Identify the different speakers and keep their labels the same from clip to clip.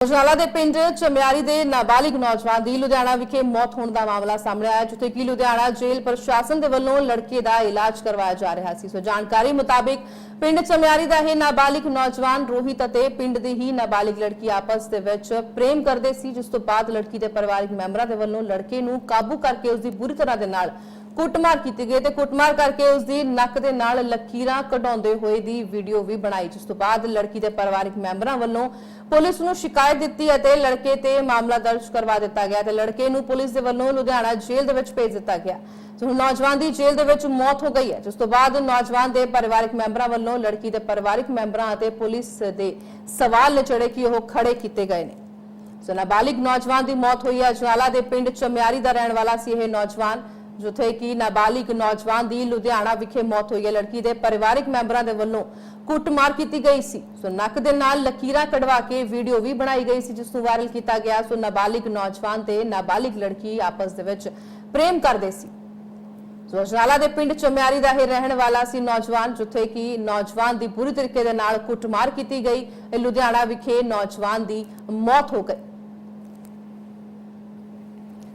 Speaker 1: ਉਜਲਾਲਾ ਦੇ ਪਿੰਡ ਚਮਿਆਰੀ ਦੇ ਨਾਬਾਲਿਗ ਨੌਜਵਾਨ ਦੀ ਲੁਧਿਆਣਾ ਵਿਖੇ ਮੌਤ ਹੋਣ ਦਾ ਮਾਮਲਾ ਸਾਹਮਣੇ ਆਇਆ, ਜਿੱਥੇ ਕਿ ਲੁਧਿਆਣਾ ਜੇਲ੍ਹ ਪ੍ਰਸ਼ਾਸਨ ਦੇ ਵੱਲੋਂ ਲੜਕੇ ਦਾ ਇਲਾਜ ਕਰਵਾਇਆ ਜਾ ਰਿਹਾ ਸੀ। ਸੋ ਜਾਣਕਾਰੀ ਮੁਤਾਬਿਕ ਪਿੰਡ ਚਮਿਆਰੀ ਦਾ ਇਹ ਨਾਬਾਲਿਗ ਨੌਜਵਾਨ ਰੋਹਿਤ ਅਤੇ ਪਿੰਡ ਦੀ ਹੀ ਨਾਬਾਲਿਗ ਲੜਕੀ ਆਪਸ ਦੇ ਵਿੱਚ ਪ੍ਰੇਮ ਕਰਦੇ ਸੀ, ਜਿਸ ਤੋਂ ਬਾਅਦ ਲੜਕੀ ਦੇ ਪਰਿਵਾਰਕ ਮੈਂਬਰਾਂ ਦੇ ਵੱਲੋਂ ਲੜਕੇ ਨੂੰ ਕਾਬੂ ਕਰਕੇ ਉਸ ਦੀ ਬੁਰੀ ਤਰ੍ਹਾਂ ਦੇ ਨਾਲ ਕੁੱਟਮਾਰ ਕੀਤੀ ਗਈ ਤੇ ਕੁੱਟਮਾਰ ਕਰਕੇ ਉਸ ਦੀ ਨੱਕ ਦੇ ਨਾਲ ਲਕੀਰਾਂ ਕਢਾਉਂਦੇ ਹੋਏ ਦੀ ਵੀਡੀਓ ਵੀ ਬਣਾਈ, ਜਿਸ ਤੋਂ ਬਾਅਦ ਲੜਕੀ ਦੇ ਪਰਿਵਾਰਕ ਮੈਂਬਰਾਂ ਵੱਲੋਂ ਪੁਲਿਸ ਨੂੰ ਸ਼ਿਕਾਇਤ ਦਿੱਤੀ ਅਤੇ ਲੜਕੇ ਤੇ ਮਾਮਲਾ ਦਰਜ ਕਰਵਾ ਦਿੱਤਾ ਗਿਆ ਤੇ ਲੜਕੇ ਨੂੰ ਪੁਲਿਸ ਦੇ ਵੱਲੋਂ ਲੁਧਿਆਣਾ ਜੇਲ੍ਹ ਦੇ ਵਿੱਚ ਭੇਜ ਦਿੱਤਾ ਗਿਆ। ਤੇ ਨੌਜਵਾਨ ਦੀ ਜੇਲ੍ਹ ਦੇ ਵਿੱਚ ਮੌਤ ਹੋ ਗਈ ਹੈ, ਜਿਸ ਤੋਂ ਬਾਅਦ ਨੌਜਵਾਨ ਦੇ ਪਰਿਵਾਰਕ ਮੈਂਬਰਾਂ ਵੱਲੋਂ ਲੜਕੀ ਦੇ ਪਰਿਵਾਰਕ ਮੈਂਬਰਾਂ ਅਤੇ ਪੁਲਿਸ ਦੇ ਸਵਾਲ ਨੇ ਜਿਹੜੇ ਕਿ ਉਹ ਖੜੇ ਕੀਤੇ ਗਏ ਨੇ। ਸੋ ਨਾਬਾਲਿਗ ਨੌਜਵਾਨ ਦੀ ਮੌਤ ਹੋਈ ਹੈ। ਅਜਨਾਲਾ ਦੇ ਪਿੰਡ ਚਮਿਆਰੀ ਦਾ ਰਹਿਣ ਵਾਲਾ ਸੀ ਇਹ ਨੌਜਵਾਨ। ਜਿੱਥੇ ਕਿ ਨਾਬਾਲਿਗ ਨੌਜਵਾਨ ਦੀ ਲੁਧਿਆਣਾ ਵਿਖੇ ਮੌਤ ਹੋਈ ਹੈ। ਲੜਕੀ ਦੇ ਪਰਿਵਾਰਕ ਮੈਂਬਰਾਂ ਦੇ ਵੱਲੋਂ ਕੁੱਟਮਾਰ ਕੀਤੀ ਗਈ ਸੀ। ਸੋ ਨੱਕ ਦੇ ਨਾਲ ਲਕੀਰਾਂ ਕਢਵਾ ਕੇ ਵੀਡੀਓ ਵੀ ਬਣਾਈ ਗਈ ਸੀ, ਜਿਸ ਨੂੰ ਵਾਇਰਲ ਕੀਤਾ ਗਿਆ। ਸੋ ਨਾਬਾਲਿਗ ਨੌਜਵਾਨ ਤੇ ਨਾਬਾਲਿਗ ਲੜਕੀ ਆਪਸ ਦੇ ਵਿੱਚ ਪ੍ਰੇਮ ਕਰਦੇ ਸੀ। ਸੋ ਅਜਨਾਲਾ ਦੇ ਪਿੰਡ ਚਮਿਆਰੀ ਦਾ ਇਹ ਰਹਿਣ ਵਾਲਾ ਸੀ ਨੌਜਵਾਨ, ਜਿੱਥੇ ਕਿ ਨੌਜਵਾਨ ਦੀ ਬੁਰੀ ਤਰੀਕੇ ਦੇ ਨਾਲ ਕੁੱਟਮਾਰ ਕੀਤੀ ਗਈ। ਲੁਧਿਆਣਾ ਵਿਖੇ ਨੌਜਵਾਨ ਦੀ ਮੌਤ ਹੋ ਗਈ।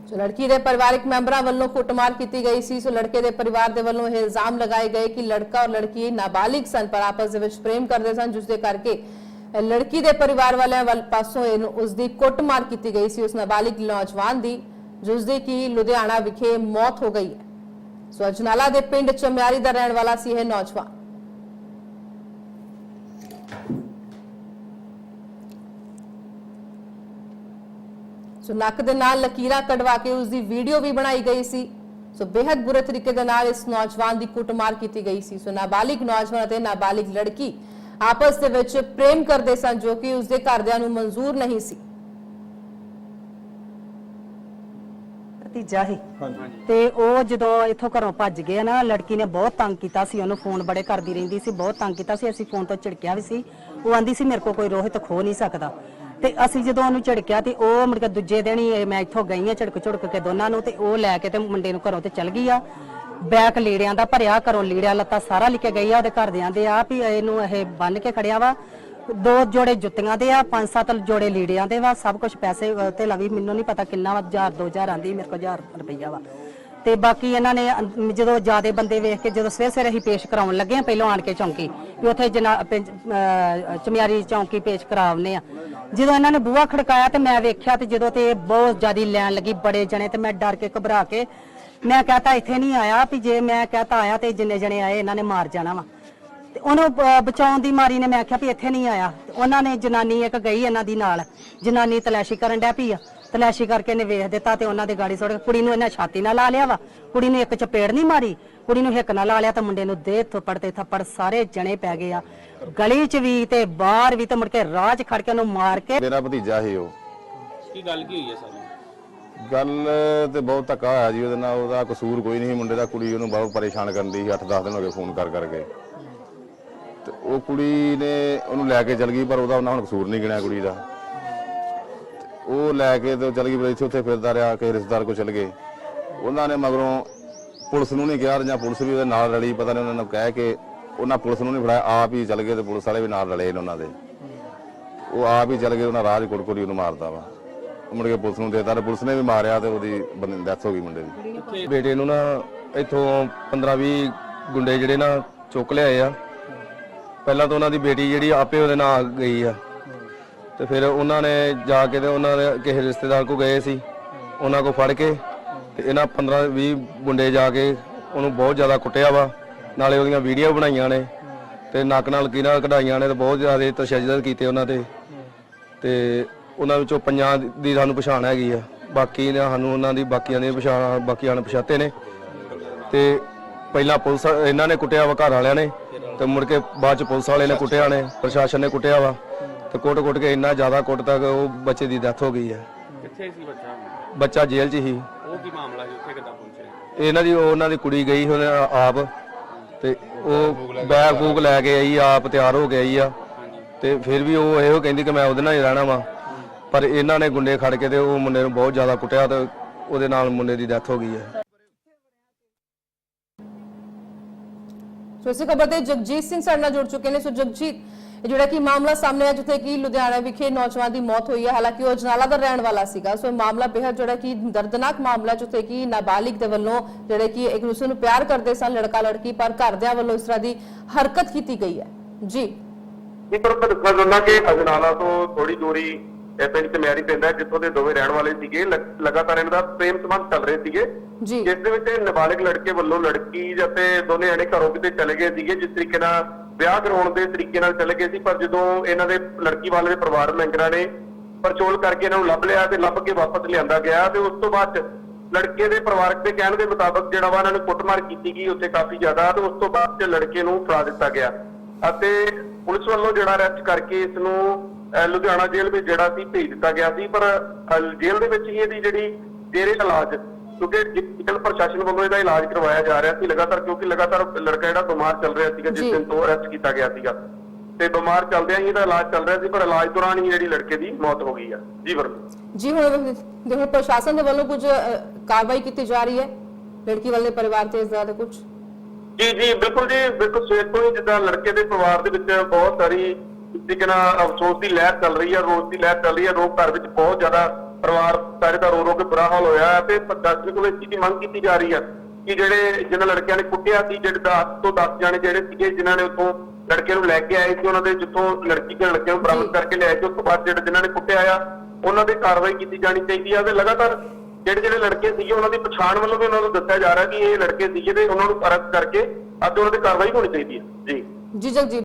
Speaker 1: ਸੋ ਲੜਕੀ ਦੇ ਪਰਿਵਾਰਕ ਮੈਂਬਰਾਂ ਵੱਲੋਂ ਕੁੱਟਮਾਰ ਕੀਤੀ ਗਈ ਸੀ ਸੋ ਲੜਕੇ ਦੇ ਪਰਿਵਾਰ ਦੇ ਵੱਲੋਂ ਇਹ ਇਲਜ਼ਾਮ ਲਗਾਏ ਗਏ ਕਿ ਲੜਕਾ ਔਰ ਲੜਕੀ ਨਾਬਾਲਿਗ ਸਨ ਪਰ ਆਪਸ ਦੇ ਵਿੱਚ ਪ੍ਰੇਮ ਕਰਦੇ ਸਨ ਜਿਸ ਦੇ ਕਰਕੇ ਇਹ ਲੜਕੀ ਦੇ ਪਰਿਵਾਰ ਵਾਲਿਆਂ ਵੱਲ ਪਾਸੋਂ ਇਹਨੂੰ ਉਸ ਦੀ ਕੁੱਟਮਾਰ ਕੀਤੀ ਗਈ ਸੀ ਉਸ ਨਾਬਾਲਿਗ ਨੌਜਵਾਨ ਦੀ ਜਿਸ ਦੀ ਕਿ ਲੁਧਿਆਣਾ ਵਿਖੇ ਮੌਤ ਹੋ ਗਈ ਹੈ ਸੋ ਅਜਨਾਲਾ ਦੇ ਪਿੰਡ ਚਮਿਆਰੀ ਦਾ ਰਹਿਣ ਵਾਲਾ ਸੀ ਇਹ ਨੌਜਵਾਨ ਸੋ ਨੱਕ ਦੇ ਨਾਲ ਲਕੀਰਾਂ ਕਢਵਾ ਕੇ ਉਸ ਦੀ ਵੀਡੀਓ ਵੀ ਬਣਾਈ ਗਈ ਸੀ। ਸੋ ਬੇहद ਬੁਰੇ ਤਰੀਕੇ ਦੇ ਨਾਲ ਇਸ ਨੌਜਵਾਨ ਦੀ ਕੁੱਟਮਾਰ ਕੀਤੀ ਗਈ ਸੀ। ਸੋ ਨਾਬਾਲਿਗ ਨੌਜਵਾਨ ਅਤੇ ਨਾਬਾਲਿਗ ਲੜਕੀ ਆਪਸ ਦੇ ਵਿੱਚ ਪ੍ਰੇਮ ਕਰਦੇ ਸਨ ਜੋ ਕਿ ਉਸ ਦੇ ਘਰਦਿਆਂ ਨੂੰ ਮਨਜ਼ੂਰ ਨਹੀਂ ਸੀ।
Speaker 2: ਭਤੀਜਾ ਸੀ। ਤੇ ਉਹ ਜਦੋਂ ਇੱਥੋਂ ਘਰੋਂ ਭੱਜ ਗਏ ਨਾ ਲੜਕੀ ਨੇ ਬਹੁਤ ਤੰਗ ਕੀਤਾ ਸੀ। ਉਹਨੂੰ ਫੋਨ ਬੜੇ ਕਰਦੀ ਰਹਿੰਦੀ ਸੀ ਬਹੁਤ ਤੰਗ ਕੀਤਾ ਸੀ। ਅਸੀਂ ਫੋਨ ਤੋਂ ਝਿੜਕਿਆ ਵੀ ਸੀ। ਉਹ ਆਂਦੀ ਸੀ ਮੇਰੇ ਕੋਲ ਕੋਈ ਰੋਹਿਤ ਖੋ ਨਹੀਂ ਸਕਦਾ। ਤੇ ਅਸੀਂ ਜਦੋਂ ਉਹਨੂੰ ਝਿੜਕਿਆ ਤੇ ਉਹ ਮੁੜ ਕੇ ਦੂਜੇ ਦਿਨ ਹੀ ਇਹ ਮੈਂ ਇੱਥੋਂ ਗਈ ਆ ਝਿੜਕ ਝੁੜਕ ਕੇ ਦੋਨਾਂ ਨੂੰ ਤੇ ਉਹ ਲੈ ਕੇ ਤੇ ਮੁੰਡੇ ਨੂੰ ਘਰੋਂ ਤੇ ਚਲ ਗਈ ਆ। ਬੈਕ ਲੀੜਿਆਂ ਦਾ ਭਰਿਆ, ਘਰੋਂ ਲੀੜਿਆ ਲੱਤਾ ਸਾਰਾ ਲਿਕੇ ਗਈ ਆ, ਉਹਦੇ ਘਰਦਿਆਂ ਦੇ ਆ ਵੀ ਇਹਨੂੰ ਇਹ ਬੰਨ ਕੇ ਖੜਿਆ ਵਾ। ਦੋ ਜੋੜੇ ਜੁੱਤੀਆਂ ਦੇ ਆ, ਪੰਜ ਸੱਤ ਜੋੜੇ ਲੀੜਿਆਂ ਦੇ ਵਾ, ਸਭ ਕੁਝ ਪੈਸੇ ਤੇ ਲਵੀ ਮੈਨੂੰ ਨਹੀਂ ਪਤਾ ਕਿੰਨਾ ਵਾ 1000 2000 ਆਂਦੀ, ਮੇਰੇ ਕੋਲ 1000 ਰੁਪਈਆ ਵਾ। ਤੇ ਬਾਕੀ ਇਹਨਾਂ ਨੇ ਅੰ- ਜਦੋਂ ਜਿਆਦੇ ਬੰਦੇ ਵੇਖ ਕੇ ਜਦੋਂ ਸਵੇਰ ਸਵੇਰੇ ਅਸੀਂ ਪੇਸ਼ ਕਰਾਉਣ ਲੱਗੇ ਆ ਪਹਿਲਾਂ ਆਣ ਕੇ ਚੌਂਕੀ ਵੀ ਉੱਥੇ ਜਨਾ ਪਿੰਡ- ਅਹ, ਚਮਿਆਰੀ ਚੌਂਕੀ ਪੇਸ਼ ਕਰਾਉਨੇ ਆ ਜਦੋਂ ਇਹਨਾਂ ਨੇ ਬੂਹਾ ਖੜਕਾਇਆ ਤੇ ਮੈਂ ਵੇਖਿਆ ਤੇ ਜਦੋਂ ਤੇ ਇਹ ਬਹੁਤ ਜਿਆਦੀ ਲੈਣ ਲੱਗੀ ਬੜੇ ਜਣੇ ਤੇ ਮੈਂ ਡਰ ਕੇ ਘਬਰਾ ਕੇ ਮੈਂ ਕਹਤਾ ਇੱਥੇ ਨਹੀਂ ਆਇਆ ਵੀ ਜੇ ਮੈਂ ਕਹਤਾ ਆਇਆ ਤੇ ਜਿੰਨੇ ਜਣੇ ਆਏ ਇਹਨਾਂ ਨੇ ਮਾਰ ਜਾਣਾ ਵਾ। ਤੇ ਉਹਨੂੰ ਬ- ਬਚਾਉਣ ਦੀ ਮਾਰੀ ਨੇ ਮੈਂ ਆਖਿਆ ਵੀ ਇੱਥੇ ਨਹੀਂ ਆਇਆ। ਤੇ ਉਹਨਾਂ ਨੇ ਜਨਾਨੀ ਇੱਕ ਗਈ ਇਹਨਾਂ ਦੀ ਨਾਲ ਜਨਾਨੀ ਤਲਾਸ਼ੀ ਕਰਨ ਡੈ ਪਈ ਆ। ਤਲਾਸ਼ੀ ਕਰਕੇ ਨੇ ਵੇਖ ਦਿੱਤਾ ਤੇ ਉਹਨਾਂ ਦੇ ਗਾੜੀ ਸੁੱਟ ਕੇ ਕੁੜੀ ਨੂੰ ਇਹਨਾਂ ਛਾਤੀ ਨਾਲ ਲਾ ਲਿਆ ਵਾ। ਕੁੜੀ ਨੂੰ ਇੱਕ ਚਪੇੜ ਨਹੀਂ ਮਾਰੀ। ਕੁੜੀ ਨੂੰ ਹਿੱਕ ਨਾਲ ਲਾ ਲਿਆ ਤੇ ਮੁੰਡੇ ਨੂੰ ਦੇ ਥੱਪੜ ਤੇ ਥੱਪੜ ਸਾਰੇ ਜਣੇ ਪੈ ਗਏ ਆ। ਗਲੀ 'ਚ ਵੀ ਤੇ ਬਾਹਰ ਵੀ ਤੇ ਮੁੜ ਕੇ ਰਾਹ 'ਚ ਖੜ ਕੇ ਉਹਨੂੰ ਮਾਰ ਕੇ
Speaker 3: ਮੇਰਾ ਭਤੀਜਾ ਸੀ ਉਹ।
Speaker 4: ਕੀ ਗੱਲ ਕੀ ਹੋਈ ਹੈ ਸਾਰੀ?
Speaker 3: ਗੱਲ ਤੇ ਬਹੁਤ ਧੱਕਾ ਹੋਇਆ ਜੀ ਉਹਦੇ ਨਾਲ। ਉਹਦਾ ਕਸੂਰ ਕੋਈ ਨਹੀਂ ਸੀ। ਮੁੰਡੇ ਦਾ ਕੁੜੀ ਉਹਨੂੰ ਬਹੁਤ ਪਰੇਸ਼ਾਨ ਕਰਦੀ ਸੀ। 8-10 ਦਿਨ ਹੋ ਗਏ ਫੋਨ ਕਰ ਕਰਕੇ ਤੇ ਉਹ ਕੁੜੀ ਨੇ ਉਹਨੂੰ ਲੈ ਕੇ ਚਲ ਗਈ ਪਰ ਉਹਦਾ ਉਹਨਾਂ ਹੁਣ ਕਸੂਰ ਨਹੀਂ ਗਿਣਿਆ ਕੁੜੀ ਦਾ। ਉਹ ਲੈ ਕੇ ਤੇ ਚਲ ਗਈ ਪਰ ਉੱਥੇ ਫਿਰਦਾ ਰਿਹਾ ਕਿਸੇ ਰਿਸ਼ਤੇਦਾਰ ਕੋਲ ਚਲ ਗਏ। ਉਹਨਾਂ ਨੇ ਮਗਰੋਂ ਪੁਲਿਸ ਨੂੰ ਨਹੀਂ ਕਿਹਾ, ਜਾਂ ਪੁਲਿਸ ਵੀ ਉਹਦੇ ਨਾਲ ਰਲੀ, ਪਤਾ ਨਹੀਂ ਉਹਨਾਂ ਨੂੰ ਕਹਿ ਕੇ ਉਹਨਾਂ ਪੁਲਿਸ ਨੂੰ ਨਹੀਂ ਫੜਾਇਆ, ਆਪ ਹੀ ਚਲ ਗਏ ਤੇ ਪੁਲਿਸ ਵਾਲੇ ਵੀ ਨਾਲ ਰਲੇ ਨੇ ਉਹਨਾਂ ਦੇ। ਉਹ ਆਪ ਹੀ ਚਲ ਗਏ, ਉਹਨਾਂ ਰਾਜ ਕੁੜਕੁੜੀ ਉਹਨੂੰ ਮਾਰਦਾ ਵਾ। ਉਹ ਮੁੜ ਕੇ ਪੁਲਿਸ ਨੂੰ ਦੇਤਾ ਤੇ ਪੁਲਿਸ ਨੇ ਵੀ ਮਾਰਿਆ ਤੇ ਉਹਦੀ ਬੰਦੇ ਡੈਥ ਹੋ ਗਈ ਮੁੰਡੇ ਦੀ।
Speaker 5: ਬੇਟੇ ਨੂੰ ਨਾ ਇੱਥੋਂ 15-20 ਗੁੰਡੇ ਜਿਹੜੇ ਨਾ ਚੁੱਕ ਲਿਆਏ ਆ। ਪਹਿਲਾਂ ਤਾਂ ਉਹਨਾਂ ਦੀ ਬੇਟੀ ਜਿਹੜੀ ਆਪੇ ਉਹਦੇ ਨਾਲ ਗਈ ਆ। ਤੇ ਫਿਰ ਉਹਨਾਂ ਨੇ ਜਾ ਕੇ ਤੇ ਉਹਨਾਂ ਦੇ ਕਿਸੇ ਰਿਸ਼ਤੇਦਾਰ ਕੋ ਗਏ ਸੀ। ਉਹਨਾਂ ਕੋ ਫੜ ਕੇ ਤੇ ਇਹਨਾਂ 15-20 ਮੁੰਡੇ ਜਾ ਕੇ ਉਹਨੂੰ ਬਹੁਤ ਜ਼ਿਆਦਾ ਕੁੱਟਿਆ ਵਾ। ਨਾਲੇ ਉਹਦੀਆਂ ਵੀਡੀਓ ਬਣਾਈਆਂ ਨੇ ਤੇ ਨੱਕ ਨਾਲ ਕੀਰਾਂ ਕਢਾਈਆਂ ਨੇ ਤੇ ਬਹੁਤ ਜ਼ਿਆਦਾ ਤਸ਼ੱਦਦ ਕੀਤੇ ਉਹਨਾਂ ਤੇ। ਤੇ ਉਹਨਾਂ ਵਿੱਚੋਂ ਪੰਜਾਂ ਦੀ ਸਾਨੂੰ ਪਛਾਣ ਹੈਗੀ ਆ। ਬਾਕੀ ਨੇ ਸਾਨੂੰ ਉਹਨਾਂ ਦੀ ਬਾਕੀਆਂ ਦੀ ਪਛਾਣ, ਬਾਕੀਆਂ ਨੇ ਪਛਾਤੇ ਨੇ। ਤੇ ਪਹਿਲਾਂ ਪੁਲਿਸ ਇਹਨਾਂ ਨੇ ਕੁੱਟਿਆ ਵਾ ਘਰ ਵਾਲਿਆਂ ਨੇ ਤੇ ਮੁੜ ਕੇ ਬਾਅਦ ਚ ਪੁਲਿਸ ਵਾਲੇ ਨੇ ਕੁੱਟਿਆ ਨੇ, ਪ੍ਰਸ਼ਾਸਨ ਨੇ ਕੁੱਟਿਆ ਵਾ। ਤੇ ਕੁੱਟ ਕੁੱਟ ਕੇ ਇੰਨਾ ਜ਼ਿਆਦਾ ਕੁੱਟ ਤੱਕ ਉਹ ਬੱਚੇ ਦੀ ਡੈਥ ਹੋ ਗਈ ਹੈ।
Speaker 4: ਕਿੱਥੇ ਸੀ ਬੱਚਾ?
Speaker 5: ਬੱਚਾ ਜੇਲ੍ਹ 'ਚ ਹੀ।
Speaker 4: ਉਹ ਕੀ ਮਾਮਲਾ ਸੀ? ਉੱਥੇ ਕਿੱਦਾਂ ਪਹੁੰਚੇ?
Speaker 5: ਇਹਨਾਂ ਦੀ ਉਹਨਾਂ ਦੀ ਕੁੜੀ ਗਈ ਉਹਨੇ ਆਪ। ਤੇ ਉਹ ਬੈਗ ਬੂਗ ਲੈ ਕੇ ਆਈ ਆਪ ਤਿਆਰ ਹੋ ਕੇ ਆਈ ਆ। ਤੇ ਫਿਰ ਵੀ ਉਹ ਇਹੋ ਕਹਿੰਦੀ ਕਿ ਮੈਂ ਉਹਦੇ ਨਾਲ ਹੀ ਰਹਿਣਾ ਵਾ। ਪਰ ਇਹਨਾਂ ਨੇ ਗੁੰਡੇ ਖੜ ਕੇ ਤੇ ਉਹ ਮੁੰਡੇ ਨੂੰ ਬਹੁਤ ਜ਼ਿਆਦਾ ਕੁੱਟਿਆ ਤੇ ਉਹਦੇ ਨਾਲ ਮੁੰਡੇ ਦੀ ਡੈਥ ਹੋ ਗਈ ਹੈ।
Speaker 1: ਸੋ ਇਸੇ ਖਬਰ ਤੇ ਜਗਜੀਤ ਸਿੰਘ ਸਾਡੇ ਨਾਲ ਜੁੜ ਚੁੱਕੇ ਨੇ। ਸੋ ਜਗਜੀਤ ਜਿਹੜਾ ਕਿ ਮਾਮਲਾ ਸਾਹਮਣੇ ਆਇਆ ਜਿੱਥੇ ਕਿ ਲੁਧਿਆਣਾ ਵਿਖੇ ਨੌਜਵਾਨ ਦੀ ਮੌਤ ਹੋਈ ਹੈ ਹਾਲਾਂਕਿ ਉਹ ਅਜਨਾਲਾ ਦਾ ਰਹਿਣ ਵਾਲਾ ਸੀਗਾ। ਸੋ ਇਹ ਮਾਮਲਾ ਬੇहद ਜਿਹੜਾ ਕਿ ਦਰਦਨਾਕ ਮਾਮਲਾ ਜਿੱਥੇ ਕਿ ਨਾਬਾਲਿਗ ਦੇ ਵੱਲੋਂ ਜਿਹੜੇ ਕਿ ਇੱਕ ਦੂਸਰੇ ਨੂੰ ਪਿਆਰ ਕਰਦੇ ਸਨ ਲੜਕਾ ਲੜਕੀ ਪਰ ਘਰਦਿਆਂ ਵੱਲੋਂ ਇਸ ਤਰ੍ਹਾਂ ਦੀ ਹਰਕਤ ਕੀਤੀ ਗਈ ਹੈ। ਜੀ।
Speaker 6: ਇਹ ਪਰ ਦੱਸਣਾ ਚਾਹੁੰਦਾ ਕਿ ਅਜਨਾਲਾ ਤੋਂ ਥੋੜੀ ਦੂਰੀ ਇਹ ਪਿੰਡ ਚ ਮੈਰੀ ਪੈਂਦਾ ਹੈ, ਜਿੱਥੋਂ ਦੇ ਦੋਵੇਂ ਰਹਿਣ ਵਾਲੇ ਸੀਗੇ। ਲਗਾਤਾਰ ਇਹਨਾਂ ਦਾ ਪ੍ਰੇਮ ਸੰਬੰਧ ਚੱਲ ਰਹੇ ਸੀਗੇ। ਜਿਸ ਦੇ ਵਿੱਚ ਨਾਬਾਲਗ ਲੜਕੇ ਵੱਲੋਂ ਲੜਕੀ ਅਤੇ ਦੋਨੇ ਜਣੇ ਘਰੋਂ ਕਿਤੇ ਚਲੇ ਗਏ ਸੀਗੇ ਜਿਸ ਤਰੀਕੇ ਨਾਲ ਵਿਆਹ ਕਰਾਉਣ ਦੇ ਤਰੀਕੇ ਨਾਲ ਚਲੇ ਗਏ ਸੀ, ਪਰ ਜਦੋਂ ਇਹਨਾਂ ਦੇ ਲੜਕੀ ਵਾਲੇ ਦੇ ਪਰਿਵਾਰ ਮੈਂਬਰਾਂ ਨੇ ਪਰਚੋਲ ਕਰਕੇ ਇਹਨਾਂ ਨੂੰ ਲੱਭ ਲਿਆ ਤੇ ਲੱਭ ਕੇ ਵਾਪਸ ਲਿਆਂਦਾ ਗਿਆ ਤੇ ਉਸ ਤੋਂ ਬਾਅਦ ਲੜਕੇ ਦੇ ਪਰਿਵਾਰਕ ਦੇ ਕਹਿਣ ਦੇ ਮੁਤਾਬਕ ਜਿਹੜਾ ਵਾ ਇਹਨਾਂ ਨੂੰ ਕੁੱਟਮਾਰ ਕੀਤੀ ਗਈ ਉੱਥੇ ਕਾਫੀ ਜ਼ਿਆਦਾ ਤੇ ਉਸ ਤੋਂ ਬਾਅਦ 'ਚ ਲੜਕੇ ਨੂੰ ਫੜਾ ਦਿੱਤਾ ਗਿਆ ਅਤੇ ਪੁਲਿਸ ਵੱਲੋਂ ਜਿਹੜਾ ਅਰੈਸਟ ਕਰਕੇ ਇਸ ਨੂੰ ਲੁਧਿਆਣਾ ਜੇਲ੍ਹ ਵਿੱਚ ਜਿਹੜਾ ਸੀ ਭੇਜ ਦਿੱਤਾ ਗਿਆ ਸੀ, ਪਰ ਜੇਲ੍ਹ ਦੇ ਵਿੱਚ ਹੀ ਇਹਦੀ ਜਿਹੜੀ ਜੇਰੇ ਇਲਾਜ ਕਿਉਂਕਿ ਜੇਲ੍ਹ ਪ੍ਰਸ਼ਾਸਨ ਵੱਲੋਂ ਇਹਦਾ ਇਲਾਜ ਕਰਵਾਇਆ ਜਾ ਰਿਹਾ ਸੀ ਲਗਾਤਾਰ ਕਿਉਂਕਿ ਲਗਾਤਾਰ ਲੜਕਾ ਜਿਹੜਾ ਬਿਮਾਰ ਚੱਲ ਰਿਹਾ ਸੀਗਾ। ਜਿਸ ਦਿਨ ਤੋਂ ਅਰੈਸਟ ਕੀਤਾ ਗਿਆ ਸੀਗਾ। ਤੇ ਬਿਮਾਰ ਚੱਲਦਿਆਂ ਹੀ ਇਹਦਾ ਇਲਾਜ ਚੱਲ ਰਿਹਾ ਸੀ ਪਰ ਇਲਾਜ ਦੌਰਾਨ ਹੀ ਜਿਹੜੀ ਲੜਕੇ ਦੀ ਮੌਤ ਹੋ ਗਈ ਆ। ਜੀ ਵਰਮਾ
Speaker 1: ਜੀ ਹੁਣ ਦੇਖੋ ਪ੍ਰਸ਼ਾਸਨ ਦੇ ਵੱਲੋਂ ਕੁਝ ਕਾਰਵਾਈ ਕੀਤੀ ਜਾ ਰਹੀ ਹੈ ਲੜਕੀ ਵਾਲੇ ਪਰਿਵਾਰ ਤੇ ਇਸ ਦੇ ਕੁਝ?
Speaker 6: ਜੀ ਜੀ ਬਿਲਕੁਲ ਜੀ ਬਿਲਕੁਲ ਸਵੇਰ ਤੋਂ ਹੀ ਜਿੱਦਾਂ ਲੜਕੇ ਦੇ ਪਰਿਵਾਰ ਦੇ ਵਿੱਚ ਬਹੁਤ ਸਾਰੀ ਨਾਲ ਅਫਸੋਸ ਦੀ ਲਹਿਰ ਚੱਲ ਰਹੀ ਹੈ ਰੋਸ ਦੀ ਲਹਿਰ ਚੱਲ ਰਹੀ ਹੈ ਲੋਕ ਘਰ ਵਿੱਚ ਬਹੁਤ ਜ਼ਿਆਦਾ ਪਰਿਵਾਰ ਸਾਰੇ ਦਾ ਰੋ ਰੋ ਕੇ ਬੁਰਾ ਹਾਲ ਹੋਇਆ ਹੈ ਤੇ ਪ੍ਰਸ਼ਾਸਨ ਕੋਲ ਇਸ ਚੀਜ਼ ਦੀ ਮੰਗ ਕੀਤੀ ਜਾ ਰਹੀ ਹੈ ਕਿ ਜਿਹੜੇ ਜਿਨ੍ਹਾਂ ਲੜਕਿਆਂ ਨੇ ਕੁੱਟਿਆ ਸੀ ਜਿਹੜੇ 10 ਤੋਂ 10 ਜਾਣੇ ਜਿਹੜੇ ਸੀਗੇ ਜਿਨ੍ਹਾਂ ਨੇ ਉੱਥੋਂ ਲੜਕੇ ਨੂੰ ਲੈ ਕੇ ਆਏ ਸੀ ਉਹਨਾਂ ਦੇ ਜਿੱਥੋਂ ਲੜਕੀ ਦੇ ਲੜਕਿਆਂ ਨੂੰ ਬਰਾਮਦ ਕਰਕੇ ਲਿਆਏ ਸੀ ਉਸ ਤੋਂ ਬਾਅਦ ਜਿਹੜੇ ਜਿਨ੍ਹਾਂ ਨੇ ਕੁੱਟਿਆ ਆ ਉਹਨਾਂ ਦੀ ਕਾਰਵਾਈ ਕੀਤੀ ਜਾਣੀ ਚਾਹੀਦੀ ਹੈ ਤੇ ਲਗਾਤਾਰ ਜਿਹੜੇ ਜਿਹੜੇ ਲੜਕੇ ਸੀਗੇ ਉਹਨਾਂ ਦੀ ਪਛਾਣ ਵੱਲੋਂ ਵੀ ਉਹਨਾਂ ਨੂੰ ਦੱਸਿਆ ਜਾ ਰਿਹਾ ਕਿ ਇਹ ਲੜਕੇ ਸੀਗੇ ਤੇ ਉਹਨਾਂ ਨੂੰ ਅਰੈਸਟ ਕਰਕੇ ਅੱਜ ਉਹਨਾਂ ਦੀ ਕਾਰਵਾਈ ਹੋਣੀ ਚਾਹੀਦੀ ਹੈ। ਜੀ।
Speaker 1: ਜੀ ਜਗਜੀਤ